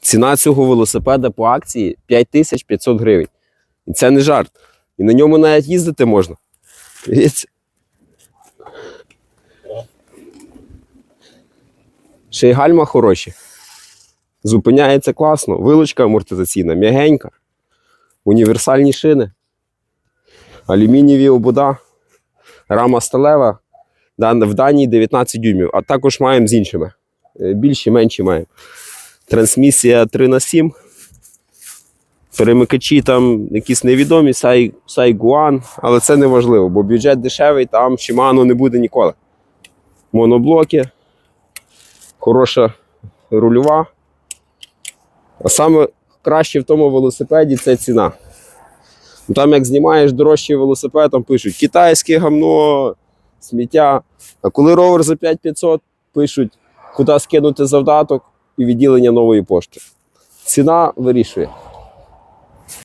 Ціна цього велосипеда по акції 5500 гривень. І це не жарт. І на ньому навіть їздити можна. Дивіться. Ще й гальма хороші. Зупиняється класно. Вилочка амортизаційна, м'ягенька. Універсальні шини. Алюмінієві обода. Рама сталева. В даній 19 дюймів, а також маємо з іншими. Е, Більші, менші маємо. Трансмісія 3 на 7 Перемикачі там якісь невідомі, Сай, Сайгуан, але це не важливо, бо бюджет дешевий, там Shimano не буде ніколи. Моноблоки, хороша рульова. А саме краще в тому велосипеді це ціна. Ну, Там, як знімаєш дорожчий велосипед, там пишуть китайське гамно, сміття. А коли ровер за 5500, пишуть, куди скинути завдаток і відділення нової пошти. Ціна вирішує.